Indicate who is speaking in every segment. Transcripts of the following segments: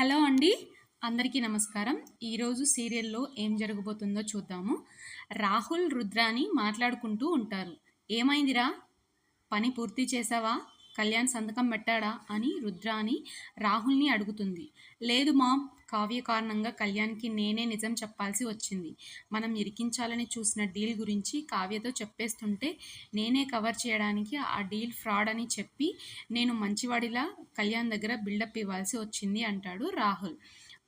Speaker 1: Hello అండి. అందరికీ నమస్కారం. ఈరోజు సీరియల్లో ఏం జరగబోతుందో చూద్దాము. రాహుల్ రుద్రాని మాట్లాడుకుంటూ ఉంటారు. ఏమైందిరా? పని పూర్తి చేసావా కళ్యాణ్ సంతకం పెట్టాడా? అని రుద్రాని రాహుల్ని అడుగుతుంది. లేదు మామ్ కావ్య కారణంగా కళ్యాణ్కి నేనే నిజం చెప్పాల్సి వచ్చింది. మనం ఇరికించాలని చూసిన డీల్ గురించి కావ్యతో చెప్పేస్తుంటే నేనే కవర్ చేయడానికి ఆ డీల్ ఫ్రాడ్ అని చెప్పి నేను మంచివాడిలా కళ్యాణ్ దగ్గర బిల్డప్ ఇవ్వాల్సి వచ్చింది అంటాడు రాహుల్.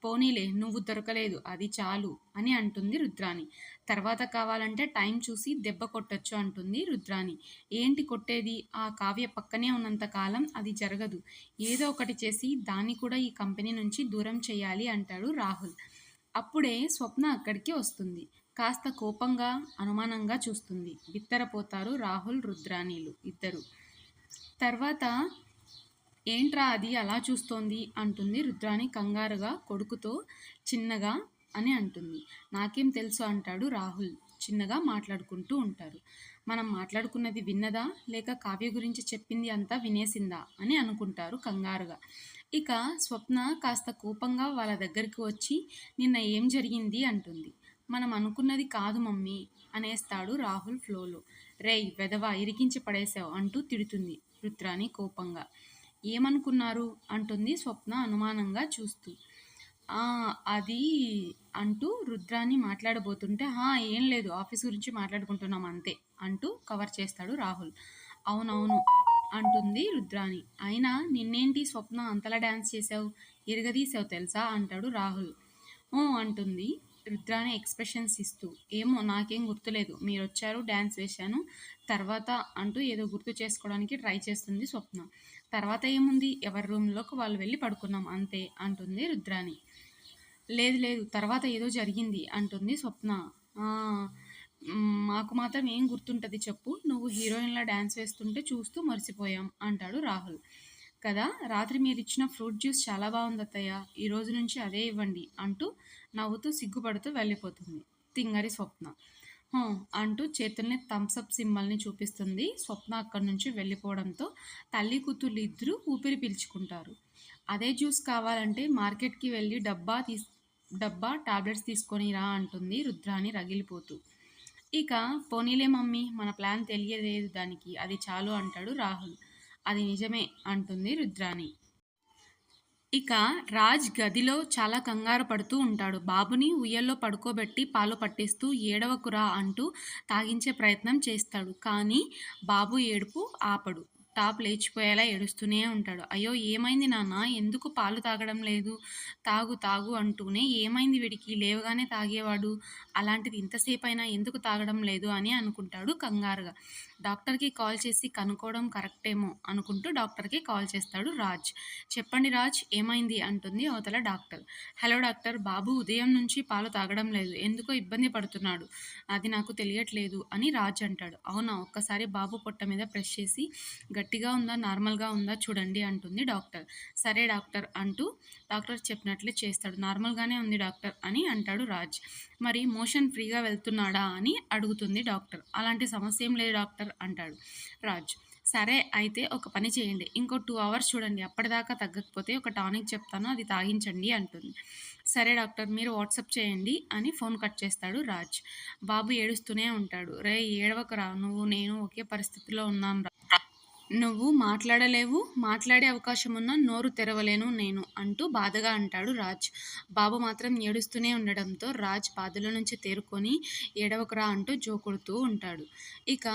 Speaker 1: పోనీలే నువ్వు దొరకలేదు అది చాలు అని అంటుంది రుద్రాని తర్వాత కావాలంటే టైం చూసి దెబ్బ కొట్టొచ్చు అంటుంది రుద్రాని ఏంటి కొట్టేది? ఆ కావ్య పక్కనే ఉన్నంత కాలం అది జరగదు. ఏదో ఒకటి చేసి దాన్ని కూడా ఈ కంపెనీ నుంచి దూరం చేయాలి అంటాడు రాహుల్. అప్పుడే స్వప్న అక్కడికి వస్తుంది. కాస్త కోపంగా అనుమానంగా చూస్తుంది. బిత్తరపోతారు రాహుల్ రుద్రాణిలు ఇద్దరు. తర్వాత ఏంట్రా అది? అలా చూస్తోంది అంటుంది రుద్రాణి కంగారుగా కొడుకుతో. చిన్నగా అని అంటుంది. నాకేం తెలుసు అంటాడు రాహుల్. చిన్నగా మాట్లాడుకుంటూ ఉంటారు. మనం మాట్లాడుకున్నది విన్నదా? లేక కావ్య గురించి చెప్పింది అంతా వినేసిందా? అని అనుకుంటారు కంగారుగా. ఇక స్వప్న కాస్త కోపంగా వాళ్ళ దగ్గరికి వచ్చి నిన్న ఏం జరిగింది? అంటుంది. మనం అనుకున్నది కాదు మమ్మీ అనేస్తాడు రాహుల్ ఫ్లోలో. రేయ్ వెదవా ఇరికించి పడేశావు అంటూ తిడుతుంది రుద్రాణి కోపంగా. ఏమనుకున్నారు? అంటుంది స్వప్న అనుమానంగా చూస్తూ. అది అంటూ రుద్రాన్ని మాట్లాడబోతుంటే ఏం లేదు ఆఫీస్ గురించి మాట్లాడుకుంటున్నాం అంతే అంటూ కవర్ చేస్తాడు రాహుల్. అవునవును అంటుంది రుద్రాని. అయినా నిన్నేంటి స్వప్న అంతలా డ్యాన్స్ చేసావు ఇరగదీసావు తెలుసా? అంటాడు రాహుల్. ఓ అంటుంది రుద్రాని ఎక్స్ప్రెషన్స్ ఇస్తూ ఏమో నాకేం గుర్తులేదు. మీరు వచ్చారు డ్యాన్స్ వేశాను. తర్వాత అంటూ ఏదో గుర్తు చేసుకోవడానికి ట్రై చేస్తుంది స్వప్న. తర్వాత ఏముంది? ఎవరి రూమ్లోకి వాళ్ళు వెళ్ళి పడుకున్నాం అంతే అంటుంది రుద్రాని. లేదు లేదు తర్వాత ఏదో జరిగింది అంటుంది స్వప్న. మాకు మాత్రం ఏం గుర్తుంటుంది చెప్పు. నువ్వు హీరోయిన్లా డ్యాన్స్ వేస్తుంటే చూస్తూ మర్చిపోయాం అంటాడు రాహుల్. కదా? రాత్రి మీరు ఇచ్చిన ఫ్రూట్ జ్యూస్ చాలా బాగుంది అత్తయ్య ఈ రోజు నుంచి అదే ఇవ్వండి అంటూ నవ్వుతూ సిగ్గుపడుతూ వెళ్ళిపోతుంది. తింగరి స్వప్న. అంటూ చేతుల్ని థమ్సప్ సింబల్ని చూపిస్తుంది. స్వప్న అక్కడి నుంచి వెళ్ళిపోవడంతో తల్లి కూతుళ్ళు ఇద్దరు ఊపిరి పీల్చుకుంటారు. అదే జ్యూస్ కావాలంటే మార్కెట్కి వెళ్ళి డబ్బా తీస్ డబ్బా టాబ్లెట్స్ తీసుకొని రా అంటుంది రుద్రాని రగిలిపోతూ. ఇక పోనీలే మమ్మీ మన ప్లాన్ తెలియలేదు దానికి. అది చాలు అంటాడు రాహుల్. అది నిజమే అంటుంది రుద్రాణి. ఇక రాజ్ గదిలో చాలా కంగారు పడుతూ ఉంటాడు. బాబుని ఉయ్యల్లో పడుకోబెట్టి పాలు పట్టిస్తూ ఏడవకురా అంటూ తాగించే ప్రయత్నం చేస్తాడు. కానీ బాబు ఏడుపు ఆపడు. టాప్ లేచిపోయేలా ఏడుస్తూనే ఉంటాడు. అయ్యో ఏమైంది నాన్న? ఎందుకు పాలు తాగడం లేదు? తాగు తాగు అంటూనే ఏమైంది వీడికి? లేవగానే తాగేవాడు? అలాంటిది ఇంతసేపు అయినా ఎందుకు తాగడం లేదు అని అనుకుంటాడు కంగారుగా. డాక్టర్కి కాల్ చేసి కనుక్కోవడం కరెక్టేమో అనుకుంటూ డాక్టర్కి కాల్ చేస్తాడు రాజ్. చెప్పండి రాజ్ ఏమైంది? అంటుంది అవతల డాక్టర్. హలో డాక్టర్ బాబు ఉదయం నుంచి పాలు తాగడం లేదు. ఎందుకో ఇబ్బంది పడుతున్నాడు. అది నాకు తెలియట్లేదు అని రాజ్ అంటాడు. అవునా? ఒక్కసారి బాబు పొట్ట మీద ప్రెస్ చేసి గట్టిగా ఉందా నార్మల్గా ఉందా చూడండి అంటుంది డాక్టర్. సరే డాక్టర్ అంటూ డాక్టర్ చెప్పినట్లే చేస్తాడు. నార్మల్గానే ఉంది డాక్టర్ అని అంటాడు రాజ్. మరి మోషన్ ఫ్రీగా వెళ్తున్నాడా అని అడుగుతుంది డాక్టర్. అలాంటి సమస్య ఏం లేదు డాక్టర్ అంటాడు రాజ్. సరే అయితే ఒక పని చేయండి. ఇంకో టూ అవర్స్ చూడండి. అప్పటిదాకా తగ్గకపోతే ఒక టానిక్ చెప్తాను. అది తాగించండి అంటుంది. సరే డాక్టర్ మీరు వాట్సాప్ చేయండి అని ఫోన్ కట్ చేస్తాడు రాజ్. బాబు ఏడుస్తూనే ఉంటాడు. రే ఏడవకరా. నువ్వు నేను ఒకే పరిస్థితిలో ఉన్నాం రా నువ్వు మాట్లాడలేవు మాట్లాడే అవకాశం ఉన్నా నోరు తెరవలేను నేను అంటూ బాధగా అంటాడు రాజ్. బాబు మాత్రం ఏడుస్తూనే ఉండడంతో రాజ్ బాధల నుంచి తేరుకొని ఏడవకరా అంటూ జోకొడుతూ ఉంటాడు. ఇక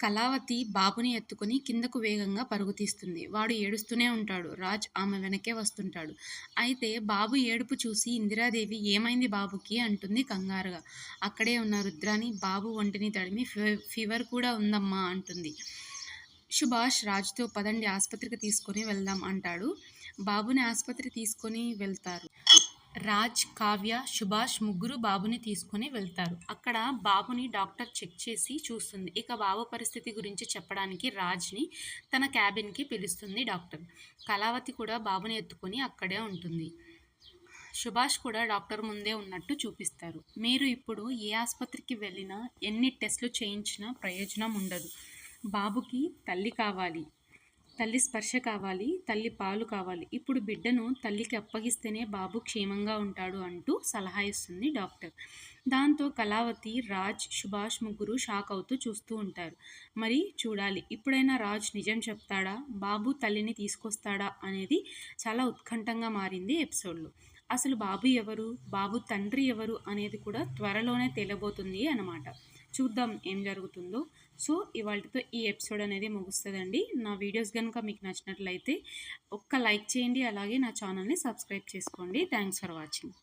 Speaker 1: కళావతి బాబుని ఎత్తుకొని కిందకు వేగంగా పరుగు తీస్తుంది. వాడు ఏడుస్తూనే ఉంటాడు. రాజ్ ఆమె వెనకే వస్తుంటాడు. అయితే బాబు ఏడుపు చూసి ఇందిరాదేవి ఏమైంది బాబుకి అంటుంది కంగారుగా. అక్కడే ఉన్న రుద్రాని బాబు ఒంటిని తడిమి ఫీవర్ కూడా ఉందమ్మా అంటుంది. సుభాష్ రాజ్తో పదండి ఆసుపత్రికి తీసుకొని వెళ్దాం అంటాడు. బాబుని ఆసుపత్రి తీసుకొని వెళ్తారు. రాజ్ కావ్య సుభాష్ ముగ్గురు బాబుని తీసుకొని వెళ్తారు. అక్కడ బాబుని డాక్టర్ చెక్ చేసి చూస్తుంది. ఇక బాబు పరిస్థితి గురించి చెప్పడానికి రాజ్ని తన క్యాబిన్కి పిలుస్తుంది డాక్టర్. కళావతి కూడా బాబుని ఎత్తుకొని అక్కడే ఉంటుంది. సుభాష్ కూడా డాక్టర్ ముందే ఉన్నట్టు చూపిస్తారు. మీరు ఇప్పుడు ఏ ఆసుపత్రికి వెళ్ళినా ఎన్ని టెస్టులు చేయించినా ప్రయోజనం ఉండదు. బాబుకి తల్లి కావాలి. తల్లి స్పర్శ కావాలి తల్లి పాలు కావాలి. ఇప్పుడు బిడ్డను తల్లికి అప్పగిస్తేనే బాబు క్షేమంగా ఉంటాడు అంటూ సలహా ఇస్తుంది డాక్టర్. దాంతో కళావతి రాజ్ సుభాష్ ముగ్గురు షాక్ అవుతూ చూస్తూ ఉంటారు. మరి చూడాలి ఇప్పుడైనా రాజ్ నిజం చెప్తాడా? బాబు తల్లిని తీసుకొస్తాడా? అనేది చాలా ఉత్కంఠంగా మారింది ఎపిసోడ్లో. అసలు బాబు ఎవరు? బాబు తండ్రి ఎవరు? అనేది కూడా త్వరలోనే తేలబోతుంది అన్నమాట. చూద్దాం ఏం జరుగుతుందో. సో ఇవాళతో ఈ ఎపిసోడ్ అనేది ముగుస్తుందండి. నా వీడియోస్ కనుక మీకు నచ్చినట్లయితే ఒక్క లైక్ చేయండి. అలాగే నా ఛానల్ని సబ్స్క్రైబ్ చేసుకోండి. Thanks for watching.